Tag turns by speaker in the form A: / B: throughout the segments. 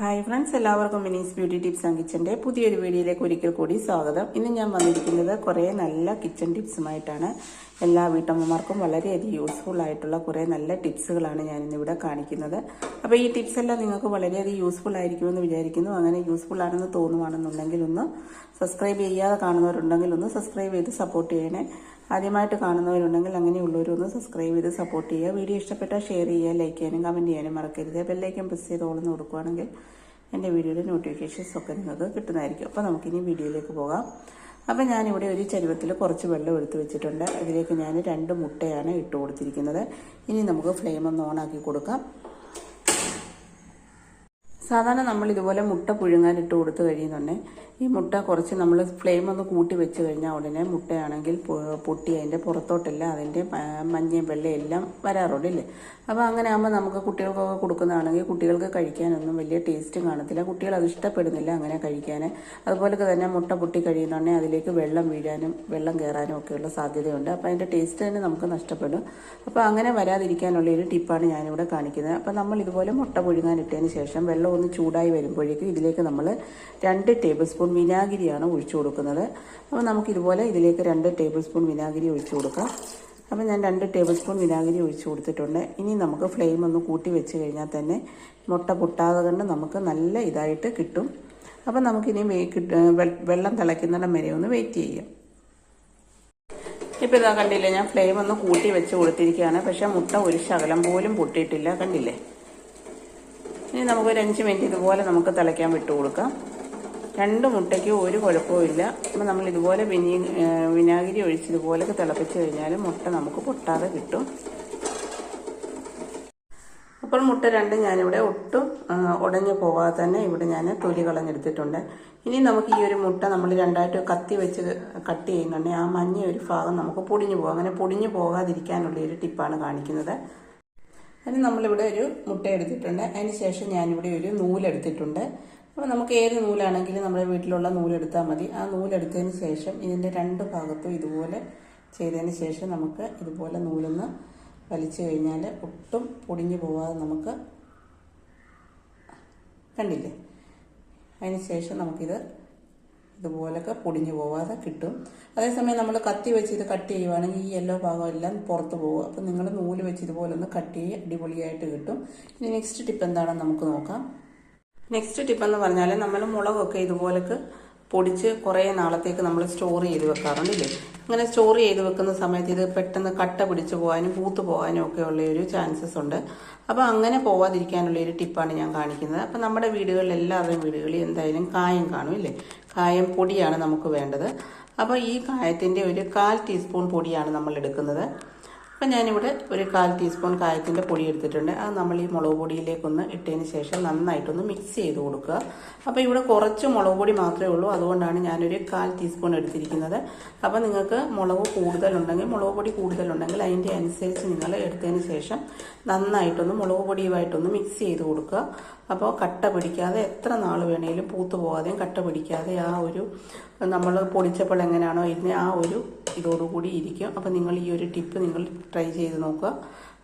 A: Hi friends എല്ലാവർക്കും Mini's beauty tips and കിച്ചന്റെ പുതിയൊരു വീഡിയോയിലേക്ക് ഒരിക്കൽ കൂടി സ്വാഗതം. ഇന്ന് ഞാൻ വന്നിരിക്കുന്നത് കുറേ നല്ല കിച്ചൺ ടിപ്സുമായിട്ടാണ്. എല്ലാ വീട്ടമ്മമാർക്കും വളരെയധികം യൂസ്ഫുൾ ആയിട്ടുള്ള കുറേ നല്ല ടിപ്സുകളാണ് ഞാൻ ഇന്നിവിടെ കാണിക്കുന്നത്. അപ്പോൾ ഈ ടിപ്സ് എല്ലാം നിങ്ങൾക്ക് വളരെയധികം യൂസ്ഫുൾ ആയിരിക്കുമെന്ന് വിചാരിക്കുന്നു. അങ്ങനെ യൂസ്ഫുൾ ആണെന്ന് തോന്നുവാണെന്നുണ്ടെങ്കിൽ ഒന്ന് സബ്സ്ക്രൈബ് ചെയ്യാതെ കാണുന്നവരുണ്ടെങ്കിൽ ഒന്ന് സബ്സ്ക്രൈബ് ചെയ്ത് സപ്പോർട്ട് ചെയ്യണേ. ആദ്യമായിട്ട് കാണുന്നവരുണ്ടെങ്കിൽ അങ്ങനെയുള്ളവരൊന്ന് സബ്സ്ക്രൈബ് ചെയ്ത് സപ്പോർട്ട് ചെയ്യുക. വീഡിയോ ഇഷ്ടപ്പെട്ടാൽ ഷെയർ ചെയ്യുക ലൈക്ക് ചെയ്യാനും കമന്റ് ചെയ്യാനും മറക്കരുത്. ബെല്ലൈക്കൻ പ്രസ് ചെയ്ത് ഓളെന്ന് കൊടുക്കുകയാണെങ്കിൽ എന്റെ വീഡിയോയുടെ നോട്ടിഫിക്കേഷൻസ് ഒക്കെ നിങ്ങൾക്ക് കിട്ടുന്നതായിരിക്കും. അപ്പോൾ നമുക്കിനി വീഡിയോയിലേക്ക് പോകാം. അപ്പം ഞാനിവിടെ ഒരു ചരുവത്തിൽ കുറച്ച് വെള്ളം എടുത്ത് വെച്ചിട്ടുണ്ട്. അതിലേക്ക് ഞാൻ രണ്ട് മുട്ടയാണ് ഇട്ട് കൊടുത്തിരിക്കുന്നത്. ഇനി നമുക്ക് ഫ്ലെയിം ഒന്ന് ഓണാക്കി കൊടുക്കാം. സാധാരണ നമ്മൾ ഇതുപോലെ മുട്ട പുഴുങ്ങാൻ ഇട്ട് കൊടുത്തു കഴിയുന്നുണ്ടെങ്കിൽ ഈ മുട്ട കുറച്ച് നമ്മൾ ഫ്ലെയിം ഒന്ന് കൂട്ടി വെച്ച് കഴിഞ്ഞാൽ ഉടനെ മുട്ടയാണെങ്കിൽ പൊട്ടി അതിന്റെ പുറത്തോട്ടെല്ലാം അതിന്റെ മഞ്ഞയും വെള്ളയും എല്ലാം വരാറുണ്ട് ഇല്ലേ? അപ്പോൾ അങ്ങനെ ആകുമ്പോൾ നമുക്ക് കുട്ടികൾക്കൊക്കെ കൊടുക്കുന്നതാണെങ്കിൽ കുട്ടികൾക്ക് കഴിക്കാനൊന്നും വലിയ ടേസ്റ്റ് കാണത്തില്ല. കുട്ടികൾ അത് ഇഷ്ടപ്പെടുന്നില്ല അങ്ങനെ കഴിക്കാൻ അതുപോലെ തന്നെ മുട്ട പൊട്ടി കഴിയുന്നുണ്ടെങ്കിൽ അതിലേക്ക് വെള്ളം വീഴാനും വെള്ളം കയറാനും ഒക്കെയുള്ള സാധ്യതയുണ്ട്. അപ്പോൾ അതിന്റെ ടേസ്റ്റ് തന്നെ നമുക്ക് നഷ്ടപ്പെടും. അപ്പോൾ അങ്ങനെ വരാതിരിക്കാനുള്ള ഒരു ടിപ്പാണ് ഞാനിവിടെ കാണിക്കുന്നത്. അപ്പോൾ നമ്മൾ ഇതുപോലെ മുട്ട പുഴുങ്ങാനിട്ടതിന് ശേഷം വെള്ളം ഒന്ന് ചൂടായി വരുമ്പോഴേക്കും ഇതിലേക്ക് നമ്മൾ രണ്ട് ടേബിൾ സ്പൂൺ വിനാഗിരിയാണ് ഒഴിച്ചു കൊടുക്കുന്നത്. അപ്പോൾ നമുക്ക് ഇതുപോലെ ഇതിലേക്ക് രണ്ട് ടേബിൾ സ്പൂൺ വിനാഗിരി ഒഴിച്ചു കൊടുക്കാം. അപ്പോൾ ഞാൻ രണ്ട് ടേബിൾ സ്പൂൺ വിനാഗിരി ഒഴിച്ചു കൊടുത്തിട്ടുണ്ട്. ഇനി നമുക്ക് ഫ്ലെയിം ഒന്ന് കൂട്ടി വെച്ച് കഴിഞ്ഞാൽ തന്നെ മുട്ട പൊട്ടാതെ കൊണ്ട് നമുക്ക് നല്ല ഇതായിട്ട് കിട്ടും. അപ്പോൾ നമുക്കിനി വെള്ളം തിളയ്ക്കുന്നിടം വരെ ഒന്ന് വെയിറ്റ് ചെയ്യാം. ഇപ്പോൾ ഇതാ കണ്ടില്ലേ ഞാൻ ഫ്ലെയിം ഒന്ന് കൂട്ടി വെച്ച് കൊടുത്തിരിക്കുകയാണ്. പക്ഷേ മുട്ട ഒരു ശകലം പോലും പൊട്ടിയിട്ടില്ല കണ്ടില്ലേ? ഇനി നമുക്ക് ഒരു അഞ്ച് മിനിറ്റ് ഇതുപോലെ നമുക്ക് തിളയ്ക്കാൻ വിട്ടു കൊടുക്കാം. രണ്ട് മുട്ടയ്ക്ക് ഒരു കുഴപ്പമില്ല അപ്പോൾ നമ്മൾ ഇതുപോലെ വിനി വിനാഗിരി ഒഴിച്ച് ഇതുപോലൊക്കെ തിളപ്പിച്ച് കഴിഞ്ഞാൽ മുട്ട നമുക്ക് പൊട്ടാതെ കിട്ടും. അപ്പോൾ മുട്ട രണ്ടും ഞാനിവിടെ ഒട്ടും ഉടഞ്ഞു പോകാതെ തന്നെ ഇവിടെ ഞാൻ തൊലി കളഞ്ഞെടുത്തിട്ടുണ്ട്. ഇനി നമുക്ക് ഈ ഒരു മുട്ട നമ്മൾ രണ്ടായിട്ട് കത്തി വെച്ച് കട്ട് ചെയ്യുന്നുണ്ടെങ്കിൽ ആ മഞ്ഞ ഒരു ഭാഗം നമുക്ക് പൊടിഞ്ഞു പോകും. അങ്ങനെ പൊടിഞ്ഞു പോകാതിരിക്കാനുള്ള ഒരു ടിപ്പാണ് കാണിക്കുന്നത്. അതിന് നമ്മളിവിടെ ഒരു മുട്ട എടുത്തിട്ടുണ്ട്. അതിന് ശേഷം ഞാനിവിടെ ഒരു നൂലെടുത്തിട്ടുണ്ട്. അപ്പോൾ നമുക്ക് ഏത് നൂലാണെങ്കിലും നമ്മുടെ വീട്ടിലുള്ള നൂലെടുത്താൽ മതി. ആ നൂലെടുത്തതിന് ശേഷം ഇതിന്റെ രണ്ട് ഭാഗത്തും ഇതുപോലെ ചെയ്തതിന് ശേഷം നമുക്ക് ഇതുപോലെ നൂലൊന്ന് വലിച്ചു കഴിഞ്ഞാൽ ഒട്ടും പൊടിഞ്ഞു പോവാതെ നമുക്ക് കണ്ടില്ലേ? അതിന് ശേഷം നമുക്കിത് ഇതുപോലൊക്കെ പൊടിഞ്ഞു പോവാതെ കിട്ടും. അതേസമയം നമ്മൾ കത്തി വെച്ച് ഇത് കട്ട് ചെയ്യുവാണെങ്കിൽ ഈ യെല്ലോ ഭാഗം എല്ലാം പുറത്ത് പോകും. അപ്പം നിങ്ങൾ നൂൽ വെച്ച് ഇതുപോലെ ഒന്ന് കട്ട് ചെയ്യുക അടിപൊളിയായിട്ട് കിട്ടും. ഇനി നെക്സ്റ്റ് ടിപ്പ് എന്താണെന്ന് നമുക്ക് നോക്കാം. നെക്സ്റ്റ് ടിപ്പ് എന്ന് പറഞ്ഞാൽ നമ്മൾ മുളകൊക്കെ ഇതുപോലൊക്കെ പൊടിച്ച് കുറേ നാളത്തേക്ക് നമ്മൾ സ്റ്റോർ ചെയ്ത് വെക്കാറുണ്ടല്ലേ? അങ്ങനെ സ്റ്റോർ ചെയ്ത് വെക്കുന്ന സമയത്ത് ഇത് പെട്ടെന്ന് കട്ട പിടിച്ച് പോകാനും പൂത്ത് പോകാനും ഒക്കെ ഉള്ള ഒരു ചാൻസസ് ഉണ്ട്. അപ്പോൾ അങ്ങനെ പോവാതിരിക്കാനുള്ള ഒരു ടിപ്പാണ് ഞാൻ കാണിക്കുന്നത്. അപ്പോൾ നമ്മുടെ വീടുകളിൽ എല്ലാവരുടെയും വീടുകളിൽ എന്തായാലും കായം കാണും ഇല്ലേ? കായം പൊടിയാണ് നമുക്ക് വേണ്ടത്. അപ്പോൾ ഈ കായത്തിന്റെ ഒരു കാൽ ടീസ്പൂൺ പൊടിയാണ് നമ്മൾ എടുക്കുന്നത്. അപ്പം ഞാനിവിടെ ഒരു കാൽ ടീസ്പൂൺ കായത്തിന്റെ പൊടി എടുത്തിട്ടുണ്ട്. അത് നമ്മൾ ഈ മുളക് പൊടിയിലേക്കൊന്ന് ഇട്ടതിന് ശേഷം നന്നായിട്ടൊന്ന് മിക്സ് ചെയ്ത് കൊടുക്കുക. അപ്പോൾ ഇവിടെ കുറച്ച് മുളക് പൊടി മാത്രമേ ഉള്ളൂ. അതുകൊണ്ടാണ് ഞാനൊരു കാൽ ടീസ്പൂൺ എടുത്തിരിക്കുന്നത്. അപ്പോൾ നിങ്ങൾക്ക് മുളക് കൂടുതലുണ്ടെങ്കിൽ മുളക് പൊടി കൂടുതലുണ്ടെങ്കിൽ അതിന്റെ അനുസരിച്ച് നിങ്ങൾ എടുത്തതിന് ശേഷം നന്നായിട്ടൊന്ന് മുളക് പൊടിയുമായിട്ടൊന്ന് മിക്സ് ചെയ്ത് കൊടുക്കുക. അപ്പോൾ കട്ട പിടിക്കാതെ എത്ര നാൾ വേണേലും പൂത്തു പോകാതെയും കട്ട പിടിക്കാതെ ആ ഒരു നമ്മൾ പൊടിച്ചപ്പോൾ എങ്ങനെയാണോ ഇതിന് ആ ഒരു ഇതോടുകൂടി ഇരിക്കും. അപ്പോൾ നിങ്ങൾ ഈ ഒരു ടിപ്പ് നിങ്ങൾ ട്രൈ ചെയ്ത് നോക്കുക.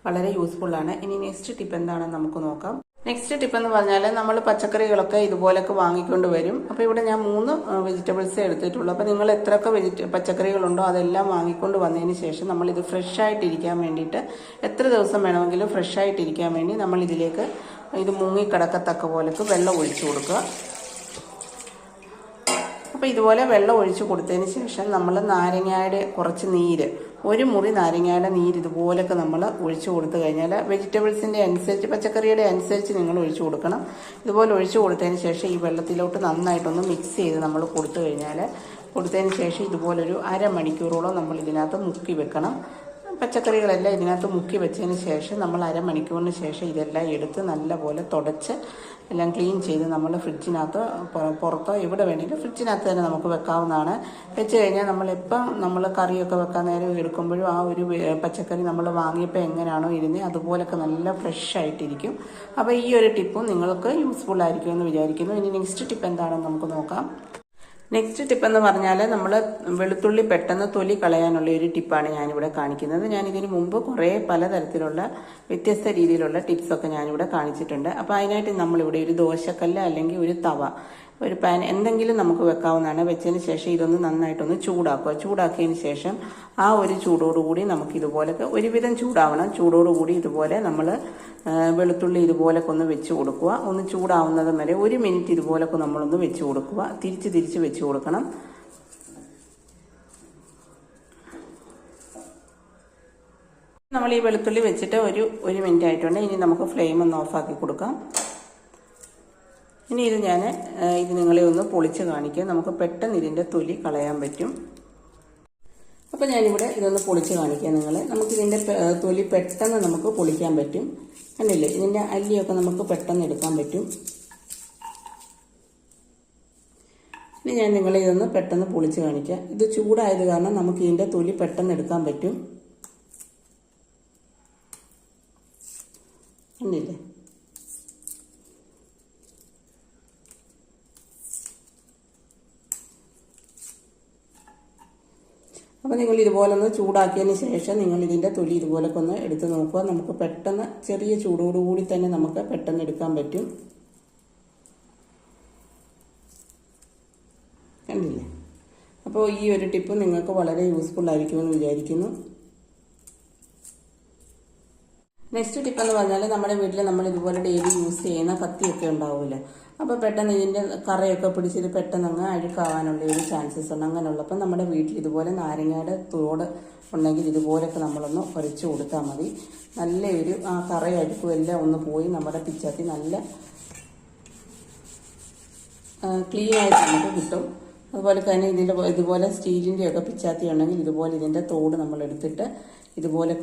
A: വളരെ യൂസ്ഫുള്ളാണ് ഇനി നെക്സ്റ്റ് ടിപ്പ് എന്താണെന്ന് നമുക്ക് നോക്കാം. നെക്സ്റ്റ് ടിപ്പ് എന്ന് പറഞ്ഞാൽ നമ്മൾ പച്ചക്കറികളൊക്കെ ഇതുപോലൊക്കെ വാങ്ങിക്കൊണ്ട് വരും. അപ്പോൾ ഇവിടെ ഞാൻ മൂന്ന് വെജിറ്റബിൾസേ എടുത്തിട്ടുള്ളൂ. അപ്പോൾ നിങ്ങൾ എത്രയൊക്കെ വെജിറ്റ പച്ചക്കറികളുണ്ടോ അതെല്ലാം വാങ്ങിക്കൊണ്ട് വന്നതിന് ശേഷം നമ്മളിത് ഫ്രഷ് ആയിട്ടിരിക്കാൻ വേണ്ടിയിട്ട് എത്ര ദിവസം വേണമെങ്കിലും ഫ്രഷ് ആയിട്ടിരിക്കാൻ വേണ്ടി നമ്മൾ ഇതിലേക്ക് ഇത് മുങ്ങിക്കിടക്കത്തക്ക പോലൊക്കെ വെള്ളം ഒഴിച്ചു കൊടുക്കുക. അപ്പോൾ ഇതുപോലെ വെള്ളം ഒഴിച്ച് കൊടുത്തതിന് ശേഷം നമ്മൾ നാരങ്ങയുടെ കുറച്ച് നീര് ഒരു മുറി നാരങ്ങയുടെ നീര് ഇതുപോലൊക്കെ നമ്മൾ ഒഴിച്ചു കൊടുത്തു കഴിഞ്ഞാൽ വെജിറ്റബിൾസിന്റെ അനുസരിച്ച് പച്ചക്കറിയുടെ അനുസരിച്ച് നിങ്ങൾ ഒഴിച്ചു കൊടുക്കണം. ഇതുപോലെ ഒഴിച്ചു കൊടുത്തതിന് ശേഷം ഈ വെള്ളത്തിലോട്ട് നന്നായിട്ടൊന്ന് മിക്സ് ചെയ്ത് നമ്മൾ കൊടുത്തു കഴിഞ്ഞാൽ കൊടുത്തതിന് ശേഷം ഇതുപോലൊരു അരമണിക്കൂറോളം നമ്മൾ ഇതിനകത്ത് മുക്കി വെക്കണം. പച്ചക്കറികളെല്ലാം ഇതിനകത്ത് മുക്കി വെച്ചതിന് ശേഷം നമ്മൾ അരമണിക്കൂറിന് ശേഷം ഇതെല്ലാം എടുത്ത് നല്ലപോലെ തുടച്ച് എല്ലാം ക്ലീൻ ചെയ്ത് നമ്മൾ ഫ്രിഡ്ജിനകത്ത് പുറത്തോ എവിടെ വേണമെങ്കിലും ഫ്രിഡ്ജിനകത്ത് തന്നെ നമുക്ക് വെക്കാവുന്നതാണ്. വെച്ച് കഴിഞ്ഞാൽ നമ്മളിപ്പം നമ്മൾ കറിയൊക്കെ വെക്കാൻ നേരം എടുക്കുമ്പോഴും ആ ഒരു പച്ചക്കറി നമ്മൾ വാങ്ങിയപ്പോൾ എങ്ങനെയാണോ ഇരുന്നത് അതുപോലൊക്കെ നല്ല ഫ്രഷ് ആയിട്ടിരിക്കും. അപ്പോൾ ഈ ഒരു ടിപ്പും നിങ്ങൾക്ക് യൂസ്ഫുൾ ആയിരിക്കുമെന്ന് വിചാരിക്കുന്നു. ഇനി നെക്സ്റ്റ് ടിപ്പ് എന്താണെന്ന് നമുക്ക് നോക്കാം. നെക്സ്റ്റ് ടിപ്പ് എന്ന് പറഞ്ഞാൽ നമ്മൾ വെളുത്തുള്ളി പെട്ടെന്ന് തൊലി കളയാനുള്ള ഒരു ടിപ്പാണ് ഞാനിവിടെ കാണിക്കുന്നത്. ഞാൻ മുമ്പ് കുറേ പലതരത്തിലുള്ള വ്യത്യസ്ത രീതിയിലുള്ള ടിപ്സൊക്കെ ഞാനിവിടെ കാണിച്ചിട്ടുണ്ട്. അപ്പോൾ അതിനായിട്ട് നമ്മളിവിടെ ഒരു ദോശക്കല്ല് അല്ലെങ്കിൽ ഒരു തവ ഒരു പാൻ എന്തെങ്കിലും നമുക്ക് വെക്കാവുന്നതാണ്. വെച്ചതിന് ശേഷം ഇതൊന്ന് നന്നായിട്ടൊന്ന് ചൂടാക്കുക. ചൂടാക്കിയതിന് ശേഷം ആ ഒരു ചൂടോടുകൂടി നമുക്ക് ഇതുപോലൊക്കെ ഒരുവിധം ചൂടാവണം. ചൂടോടുകൂടി ഇതുപോലെ നമ്മൾ വെളുത്തുള്ളി ഇതുപോലൊക്കെ ഒന്ന് വെച്ച് കൊടുക്കുക. ഒന്ന് ചൂടാവുന്നത് വരെ ഒരു മിനിറ്റ് ഇതുപോലൊക്കെ നമ്മളൊന്ന് വെച്ച് കൊടുക്കുക. തിരിച്ച് തിരിച്ച് വെച്ച് കൊടുക്കണം. നമ്മൾ ഈ വെളുത്തുള്ളി വെച്ചിട്ട് ഒരു ഒരു മിനിറ്റ് ആയിട്ടുണ്ട്. ഇനി നമുക്ക് ഫ്ലെയിം ഒന്ന് ഓഫാക്കി കൊടുക്കാം. ഇനി ഇത് ഞാൻ ഇത് നിങ്ങളെ ഒന്ന് പൊളിച്ച് കാണിക്കാം. നമുക്ക് പെട്ടെന്ന് ഇതിന്റെ തൊലി കളയാൻ പറ്റും. അപ്പോൾ ഞാനിവിടെ ഇതൊന്ന് പൊളിച്ച് കാണിക്കാം നിങ്ങളെ. നമുക്കിതിന്റെ തൊലി പെട്ടെന്ന് നമുക്ക് പൊളിക്കാൻ പറ്റും. കണ്ടില്ലേ? ഇതിന്റെ അല്ലിയൊക്കെ നമുക്ക് പെട്ടെന്ന് എടുക്കാൻ പറ്റും. ഇനി ഞാൻ നിങ്ങളെ ഇതൊന്ന് പെട്ടെന്ന് പൊളിച്ച് കാണിക്കാം. ഇത് ചൂടായത് കാരണം നമുക്ക് ഇതിന്റെ തൊലി പെട്ടെന്ന് എടുക്കാൻ പറ്റും. കണ്ടില്ലേ? അപ്പോൾ നിങ്ങൾ ഇതുപോലെ ഒന്ന് ചൂടാക്കിയതിന് ശേഷം നിങ്ങൾ ഇതിന്റെ തൊലി ഇതുപോലൊക്കെ ഒന്ന് എടുത്ത് നോക്കുക. നമുക്ക് പെട്ടെന്ന് ചെറിയ ചൂടോടുകൂടി തന്നെ നമുക്ക് പെട്ടെന്ന് എടുക്കാൻ പറ്റും. കണ്ടില്ലേ? അപ്പോൾ ഈ ഒരു ടിപ്പ് നിങ്ങൾക്ക് വളരെ യൂസ്ഫുൾ ആയിരിക്കുമെന്ന് വിചാരിക്കുന്നു. നെക്സ്റ്റ് ടിപ്പ് എന്ന് പറഞ്ഞാൽ നമ്മുടെ വീട്ടിൽ നമ്മൾ ഇതുപോലെ ഡെയിലി യൂസ് ചെയ്യുന്ന കത്തിയൊക്കെ ഉണ്ടാവില്ല അപ്പോൾ പെട്ടെന്ന് ഇതിന്റെ കറയൊക്കെ പിടിച്ചിട്ട് പെട്ടെന്ന് അങ്ങ് അഴുക്കാവാനുള്ള ഒരു ചാൻസസ് ഉണ്ട്. അങ്ങനെയുള്ളപ്പോൾ നമ്മുടെ വീട്ടിൽ ഇതുപോലെ നാരങ്ങയുടെ തോട് ഉണ്ടെങ്കിൽ ഇതുപോലെയൊക്കെ നമ്മളൊന്ന് ഉരച്ച് കൊടുത്താൽ മതി. നല്ലൊരു ആ കറയും അഴുക്കും എല്ലാം ഒന്ന് പോയി നമ്മുടെ പിച്ചാത്തി നല്ല ക്ലീൻ ആയിട്ട് നമുക്ക് കിട്ടും. അതുപോലെ തന്നെ ഇതിന്റെ ഇതുപോലെ സ്റ്റീലിന്റെ ഒക്കെ പിച്ചാത്തി ഉണ്ടെങ്കിൽ ഇതുപോലെ ഇതിന്റെ തോട് നമ്മൾ എടുത്തിട്ട്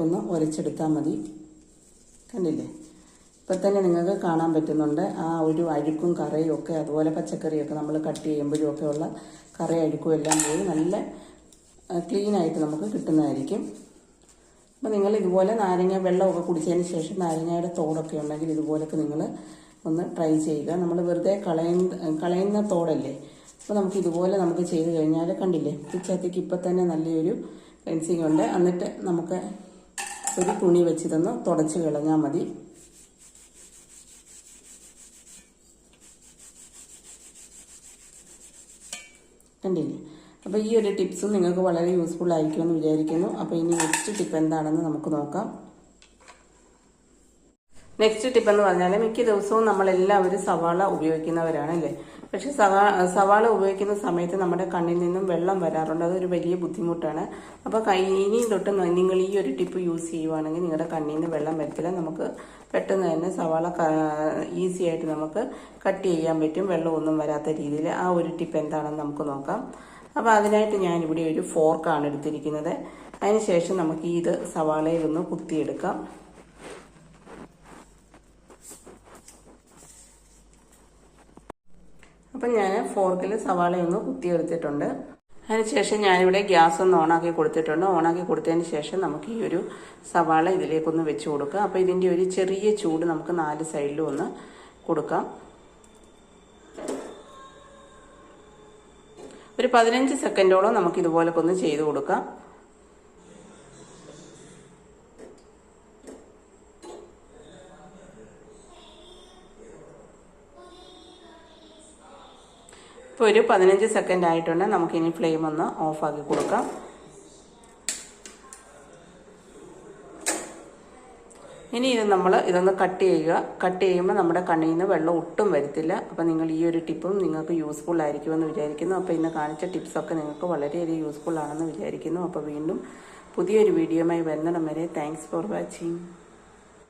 A: ഒന്ന് ഉരച്ചെടുത്താൽ മതി. കണ്ടില്ലേ? ഇപ്പം തന്നെ നിങ്ങൾക്ക് കാണാൻ പറ്റുന്നുണ്ട്. ആ ഒരു അഴുക്കും കറയും ഒക്കെ അതുപോലെ പച്ചക്കറിയൊക്കെ നമ്മൾ കട്ട് ചെയ്യുമ്പോഴും ഒക്കെ ഉള്ള കറി അഴുക്കും എല്ലാം പോയി നല്ല ക്ലീനായിട്ട് നമുക്ക് കിട്ടുന്നതായിരിക്കും. അപ്പം നിങ്ങൾ ഇതുപോലെ നാരങ്ങ വെള്ളമൊക്കെ കുടിച്ചതിന് ശേഷം നാരങ്ങയുടെ തോടൊക്കെ ഉണ്ടെങ്കിൽ ഇതുപോലൊക്കെ നിങ്ങൾ ഒന്ന് ട്രൈ ചെയ്യുക. നമ്മൾ വെറുതെ കളയുന്ന കളയുന്ന തോടല്ലേ? അപ്പോൾ നമുക്ക് ഇതുപോലെ നമുക്ക് ചെയ്ത് കഴിഞ്ഞാൽ കണ്ടില്ലേ? പിച്ചാത്തിക്ക് ഇപ്പം തന്നെ നല്ലൊരു ക്ലെൻസിങ് ഉണ്ട്. എന്നിട്ട് നമുക്ക് ഒരു തുണി വെച്ചിതൊന്ന് തുടച്ച് കളഞ്ഞാൽ മതി. കണ്ടില്ലേ? അപ്പോൾ ഈ ഒരു ടിപ്സും നിങ്ങൾക്ക് വളരെ യൂസ്ഫുൾ ആയിരിക്കുമെന്ന് വിചാരിക്കുന്നു. അപ്പോൾ ഇനി നെക്സ്റ്റ് ടിപ്പ് എന്താണെന്ന് നമുക്ക് നോക്കാം. നെക്സ്റ്റ് ടിപ്പ് എന്ന് പറഞ്ഞാൽ മിക്ക ദിവസവും നമ്മളെല്ലാവരും സവാള ഉപയോഗിക്കുന്നവരാണ് അല്ലേ? പക്ഷെ സവാ സവാള ഉപയോഗിക്കുന്ന സമയത്ത് നമ്മുടെ കണ്ണിൽ നിന്നും വെള്ളം വരാറുണ്ട്. അതൊരു വലിയ ബുദ്ധിമുട്ടാണ്. അപ്പോൾ ഇനിയും തൊട്ട് നിങ്ങൾ ഈ ഒരു ടിപ്പ് യൂസ് ചെയ്യുവാണെങ്കിൽ നിങ്ങളുടെ കണ്ണിൽ നിന്ന് വെള്ളം വരത്തില്ല. നമുക്ക് പെട്ടെന്ന് തന്നെ സവാള ഈസി ആയിട്ട് നമുക്ക് കട്ട് ചെയ്യാൻ പറ്റും. വെള്ളമൊന്നും വരാത്ത രീതിയിൽ. ആ ഒരു ടിപ്പ് എന്താണെന്ന് നമുക്ക് നോക്കാം. അപ്പോൾ അതിനായിട്ട് ഞാനിവിടെ ഒരു ഫോർക്കാണ് എടുത്തിരിക്കുന്നത്. അതിനുശേഷം നമുക്ക് ഇത് സവാളയിൽ ഒന്ന് കുത്തിയെടുക്കാം. അപ്പം ഞാൻ ഫോർക്കിൽ സവാള ഒന്ന് കുത്തിയെടുത്തിട്ടുണ്ട്. അതിനുശേഷം ഞാനിവിടെ ഗ്യാസ് ഒന്ന് ഓണാക്കി കൊടുത്തിട്ടുണ്ട്. ഓണാക്കി കൊടുത്തതിന് ശേഷം നമുക്ക് ഈ ഒരു സവാള ഇതിലേക്കൊന്ന് വെച്ച് കൊടുക്കുക അപ്പോൾ ഇതിന്റെ ഒരു ചെറിയ ചൂട് നമുക്ക് നാല് സൈഡിലും ഒന്ന് കൊടുക്കാം. ഒരു പതിനഞ്ച് സെക്കൻഡോളം നമുക്ക് ഇതുപോലൊക്കെ ഒന്ന് ചെയ്ത് കൊടുക്കാം. ഇപ്പോൾ ഒരു പതിനഞ്ച് സെക്കൻഡ് ആയിട്ടുണ്ട്. നമുക്കിനി ഫ്ലെയിം ഒന്ന് ഓഫാക്കി കൊടുക്കാം. ഇനി ഇത് നമ്മൾ ഇതൊന്ന് കട്ട് ചെയ്യുക. കട്ട് ചെയ്യുമ്പോൾ നമ്മുടെ കണ്ണിൽ നിന്ന് വെള്ളം ഒട്ടും വരത്തില്ല. അപ്പോൾ നിങ്ങൾ ഈ ഒരു ടിപ്പും നിങ്ങൾക്ക് യൂസ്ഫുൾ ആയിരിക്കുമെന്ന് വിചാരിക്കുന്നു. അപ്പോൾ ഇന്ന് കാണിച്ച ടിപ്സൊക്കെ നിങ്ങൾക്ക് വളരെയധികം യൂസ്ഫുൾ ആണെന്ന് വിചാരിക്കുന്നു. അപ്പോൾ വീണ്ടും പുതിയൊരു വീഡിയോയുമായി വരുന്നിടം വരെ താങ്ക്സ് ഫോർ വാച്ചിങ്